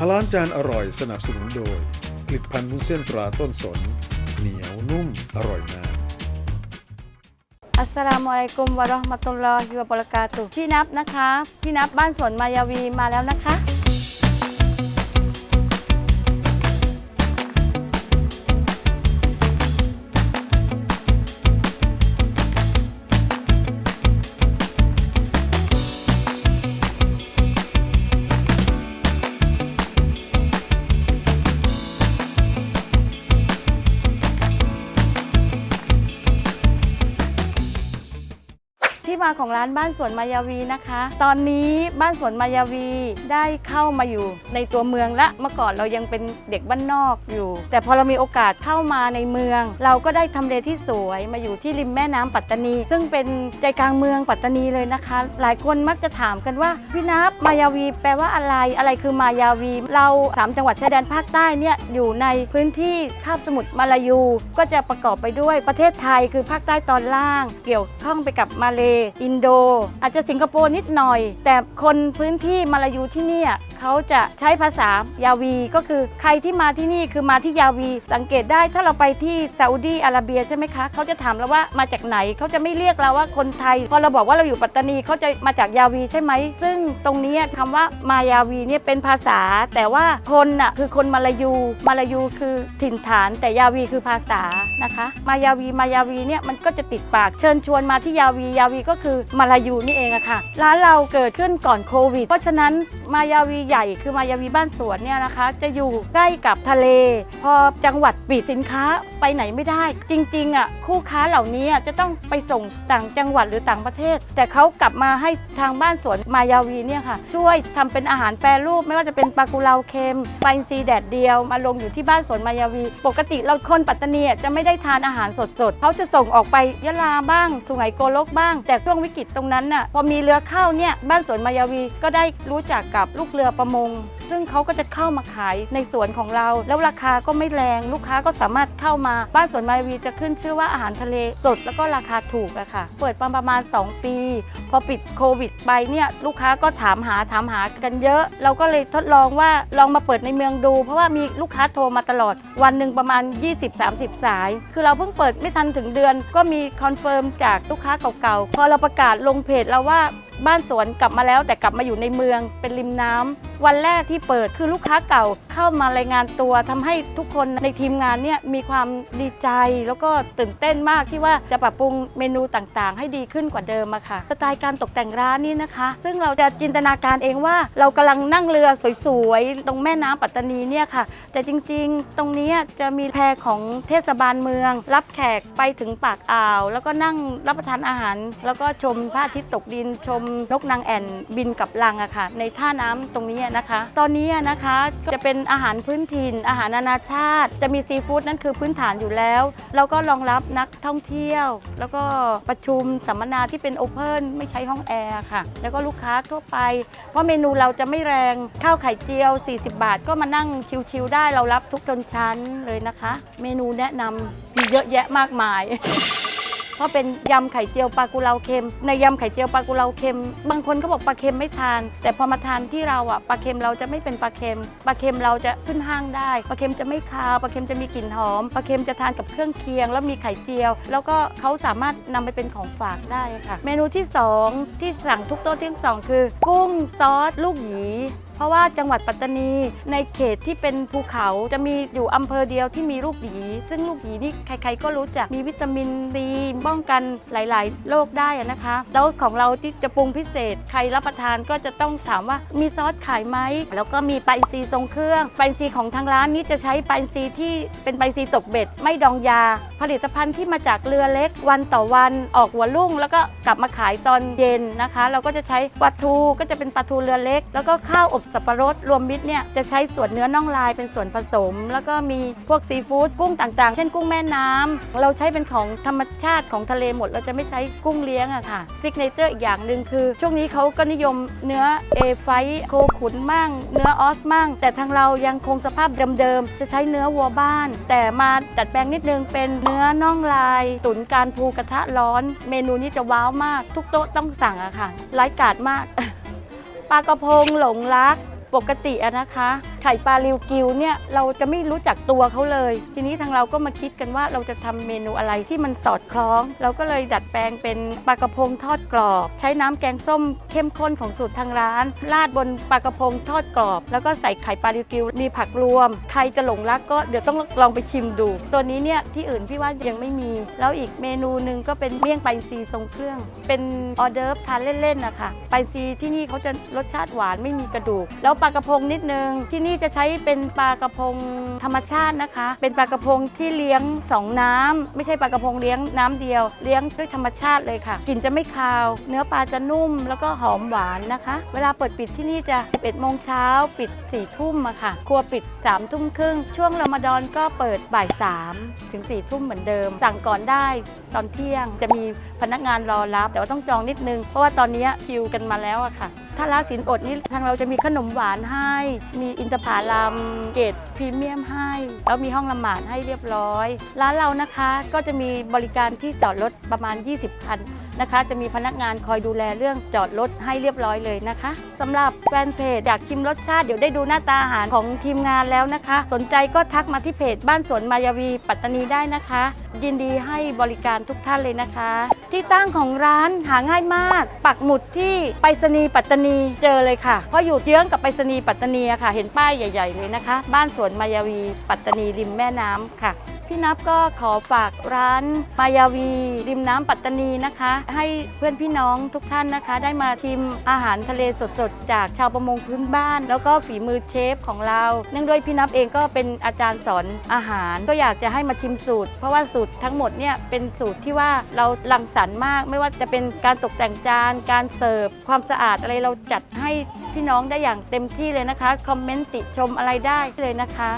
ฮาลานจานอร่อยสนับสนุนโดย ผลิตภัณฑ์วุ้นเส้นตราต้นสน เหนียวนุ่มอร่อยนานอัสสลามุอะลัยกุมวะเราะห์มะตุลลอฮิวะบะเราะกาตุพี่นับนะคะ พี่นับบ้านสวนมายาวีมาแล้วนะคะ มาของร้านบ้านสวนมายาวีนะคะ ตอนนี้บ้านสวนมายาวีได้เข้ามาอยู่ในตัวเมืองและเมื่อก่อนเรายังเป็นเด็กบ้านนอกอยู่ แต่พอเรามีโอกาสเข้ามาในเมือง เราก็ได้ทำเลที่สวยมาอยู่ที่ริมแม่น้ำปัตตานี ซึ่งเป็นใจกลางเมืองปัตตานีเลยนะคะ หลายคนมักจะถามกันว่าพี่นับมายาวี แปลว่าอะไรอะไรคือมายาวี เราสามจังหวัดชายแดนภาคใต้เนี่ยอยู่ในพื้นที่คาบสมุทรมาลายู ก็จะประกอบไปด้วยประเทศไทยคือภาคใต้ตอนล่าง เกี่ยวข้องไปกับมาเลอินโด อาจจะสิงคโปร์นิดหน่อย แต่คนพื้นที่มาลายูที่นี่เขาจะใช้ภาษายาวีก็คือใครที่มาที่นี่คือมาที่ยาวี สังเกตได้ถ้าเราไปที่ซาอุดีอาระเบียใช่ไหมคะเขาจะถามเราว่ามาจากไหนเขาจะไม่เรียกเราว่าคนไทย พอเราบอกว่าเราอยู่ปัตตานีเขาจะมาจากยาวีใช่ไหมซึ่งตรงนี้คำว่ามายาวีเนี่ยเป็นภาษา แต่ว่าคนน่ะคือคนมาลายูมาลายูคือถิ่นฐาน แต่ยาวีคือภาษานะคะ มายาวีมายาวีเนี่ยมันก็จะติดปากเชิญชวนมาที่ยาวียาวีก็คือมาลายูนี่เองอะค่ะ ร้านเราเกิดขึ้นก่อนโควิด เพราะฉะนั้นมายาวีใหญ่คือมายาวีบ้านสวนเนี่ยนะคะ จะอยู่ใกล้กับทะเล พอจังหวัดปิดสินค้าไปไหนไม่ได้ จริงๆอะคู่ค้าเหล่านี้จะต้องไปส่งต่างจังหวัดหรือต่างประเทศ แต่เขากลับมาให้ทางบ้านสวนมายาวีเนี่ยค่ะ ช่วยทำเป็นอาหารแปรรูปไม่ว่าจะเป็นปลากุเลาเค็มปลาอินทรีแดดเดียว มาลงอยู่ที่บ้านสวนมายาวี ปกติเราคนปัตตานีจะไม่ได้ทานอาหารสดๆเขาจะส่งออกไปยะลาบ้าง สุไหงโกลกบ้าง แต่ช่วงวิกฤตตรงนั้นน่ะพอมีเรือเข้าเนี่ยบ้านสวนมายาวีก็ได้รู้จักกับลูกเรือประมง ซึ่งเขาก็จะเข้ามาขายในสวนของเรา แล้วราคาก็ไม่แรงลูกค้าก็สามารถเข้ามาบ้านสวนมายาวีจะขึ้นชื่อว่าอาหารทะเลสดแล้วก็ราคาถูกอะค่ะ เปิดประมาณ 2 ปี อปิดโควิดไปเนี่ยลูกค้าก็ถามหาถามหากันเยอะ เราก็เลยทดลองว่าลองมาเปิดในเมืองดู เพราะว่ามีลูกค้าโทรมาตลอดวันหนึ่งประมาณ 20-30 สาย คือเราเพิ่งเปิดไม่ทันถึงเดือน ก็มีคอนเฟิร์มจากลูกค้าเก่าๆพอเราประกาศลงเพจเราว่า บ้านสวนกลับมาแล้วแต่กลับมาอยู่ในเมืองเป็นริมน้ำวันแรกที่เปิดคือลูกค้าเก่าเข้ามารายงานตัวทำให้ทุกคนในทีมงานเนี่ยมีความดีใจ แล้วก็ตื่นเต้นมากที่ว่าจะปรับปรุงเมนูต่างๆ ให้ดีขึ้นกว่าเดิมอะค่ะสไตล์การตกแต่งร้านนี่นะคะ ซึ่งเราจะจินตนาการเองว่าเรากำลังนั่งเรือสวยๆตรงแม่น้ำปัตตานีเนี่ยค่ะ แต่จริงๆ ตรงนี้จะมีแพของเทศบาลเมือง รับแขกไปถึงปากอ่าว แล้วก็นั่งรับประทานอาหาร แล้วก็ชมพระอาทิตย์ตกดินชมนกนางแอ่นบินกับลังอะค่ะ ในท่าน้ำตรงนี้นะคะ ตอนนี้นะคะจะเป็นอาหารพื้นถิ่น อาหารนานาชาติ จะมีซีฟู้ดนั่นคือพื้นฐานอยู่แล้ว แล้วก็รองรับนักท่องเที่ยว แล้วก็ประชุมสัมมนาที่เป็นโอเพนไม่ใช้ห้องแอร์ค่ะ แล้วก็ลูกค้าทั่วไป เพราะเมนูเราจะไม่แรงข้าวไข่เจียว 40 บาท ก็มานั่งชิลๆได้เรารับทุกชนชั้นเลยนะคะ เมนูแนะนำมีเยอะแยะมากมาย เพราะเป็นยำไข่เจียวปลากุเลาเค็ม ในยำไข่เจียวปลากุเลาเค็ม บางคนเขาบอกปลาเค็มไม่ทาน แต่พอมาทานที่เราอะปลาเค็มเราจะไม่เป็นปลาเค็มปลาเค็มเราจะขึ้นห้างได้ปลาเค็มจะไม่คาวปลาเค็มจะมีกลิ่นหอมปลาเค็มจะทานกับเครื่องเคียง แล้วมีไข่เจียว แล้วก็เขาสามารถนำไปเป็นของฝากได้ค่ะ เมนูที่สองที่สั่งทุกโต๊ะที่สองคือ กุ้งซอสลูกหยีเพราะว่าจังหวัดปัตตานีในเขตที่เป็นภูเขาจะมีอยู่อำเภอเดียวที่มีลูกหยีซึ่งลูกหยีนี่ใครๆก็รู้จักมีวิตามินดีป้องกันหลายๆโรคได้นะคะแล้วของเราที่จะปรุงพิเศษ ใครรับประทานก็จะต้องถามว่ามีซอสขายไหมแล้วก็มีปลาอินทรีทรงเครื่องปลาอินทรีของทางร้านนี้จะใช้ปลาอินทรีที่เป็นปลาอินทรีตกเบ็ด ไม่ดองยา ผลิตภัณฑ์ที่มาจากเรือเล็กวันต่อวันออกหัวรุ่ง แล้วก็กลับมาขายตอนเย็นนะคะ เราก็จะใช้ปลาทูก็จะเป็นปลาทูเรือเล็ก แล้วก็ข้าวอบสับปะรดรวมมิตรเนี่ยจะใช้ส่วนเนื้อน่องลายเป็นส่วนผสม แล้วก็มีพวกซีฟู้ดกุ้งต่างๆ เช่นกุ้งแม่น้ำเราใช้เป็นของธรรมชาติของทะเลหมด เราจะไม่ใช้กุ้งเลี้ยงอะค่ะซิกเนเจอร์อีกอย่างหนึ่งคือ ช่วงนี้เขาก็นิยมเนื้อเอไฟโคขุนมั่ง เนื้อออสมั่ง แต่ทางเรายังคงสภาพเดิมๆจะใช้เนื้อวัวบ้าน แต่มาดัดแปลงนิดนึงเป็นเนื้อน่องลาย ตุ๋นการภูกระทะร้อน เมนูนี้จะว้าวมาก ทุกโต๊ะต้องสั่งอะค่ะไร้กาดมาก ลากระพงหลงรัก ปกติอะนะคะ ไข่ปลาริวกิวเนี่ยเราจะไม่รู้จักตัวเขาเลย ทีนี้ทางเราก็มาคิดกันว่าเราจะทำเมนูอะไรที่มันสอดคล้อง เราก็เลยดัดแปลงเป็นปลากระพงทอดกรอบ ใช้น้ำแกงส้มเข้มข้นของสูตรทางร้าน ราดบนปลากระพงทอดกรอบ แล้วก็ใส่ไข่ปลาริวกิว มีผักรวม ใครจะหลงรักก็เดี๋ยวต้องลองไปชิมดู ตัวนี้เนี่ยที่อื่นพี่ว่ายังไม่มี แล้วอีกเมนูหนึ่งก็เป็นเมี่ยงไปลาอินทรีทรงเครื่อง เป็นออเดิร์ฟทานเล่นๆนะคะไปลาอินทรีที่นี่เขาจะรสชาติหวานไม่มีกระดูกแล้วปลากระพงนิดนึง ที่นี่จะใช้เป็นปลากระพงธรรมชาตินะคะ เป็นปลากระพงที่เลี้ยงสองน้ำไม่ใช่ปลากระพงเลี้ยงน้ำเดียว เลี้ยงด้วยธรรมชาติเลยค่ะกลิ่นจะไม่คาว เนื้อปลาจะนุ่มแล้วก็หอมหวานนะคะ เวลาเปิดปิดที่นี่จะ 11โมงเช้าปิด4ทุ่มอะค่ะ ครัวปิด3ทุ่มครึ่ง ช่วงรอมฎอนก็เปิดบ่าย3ถึง4ทุ่มเหมือนเดิม สั่งก่อนได้ตอนเที่ยงจะมีพนักงานรอรับ แต่ว่าต้องจองนิดนึง เพราะว่าตอนนี้คิวกันมาแล้วอะค่ะ ถ้าร้านสินอดนี่ทางเราจะมีขนมหวานให้ มีอินทผลัมเกรดพรีเมียมให้ แล้วมีห้องละหมาดให้เรียบร้อย ร้านเรานะคะก็จะมีบริการที่จอดรถประมาณ 20 คันนะคะ จะมีพนักงานคอยดูแลเรื่องจอดรถให้เรียบร้อยเลยนะคะสำหรับแฟนเพจอยากชิมรสชาติเดี๋ยวได้ดูหน้าตาอาหารของทีมงานแล้วนะคะ สนใจก็ทักมาที่เพจบ้านสวนมายาวีปัตตานีได้นะคะ ยินดีให้บริการทุกท่านเลยนะคะ ที่ตั้งของร้านหาง่ายมาก ปักหมุดที่ไปรษณีย์ปัตตานีเจอเลยค่ะ เพราะอยู่เยื้องกับไปรษณีย์ปัตตานีอะค่ะ เห็นป้ายใหญ่ ๆ เลยนะคะ บ้านสวนมายาวีปัตตานีริมแม่น้ำค่ะ พี่นับก็ขอฝากร้านมายาวีริมน้ำปัตตานีนะคะ ให้เพื่อนพี่น้องทุกท่านนะคะ ได้มาชิมอาหารทะเลสดๆ จากชาวประมงพื้นบ้าน แล้วก็ฝีมือเชฟของเรา เนื่องด้วยพี่นับเองก็เป็นอาจารย์สอนอาหาร ก็อยากจะให้มาชิมสูตร เพราะว่าสูตรตรทั้งหมดเนี่ยเป็นสูตรที่ว่าเราลังสรรค์มาก ไม่ว่าจะเป็นการตกแต่งจาน การเสิร์ฟความสะอาดอะไรเราจัดให้พี่น้องได้อย่างเต็มที่เลยนะคะ คอมเมนต์ติชมอะไรได้เลยนะคะ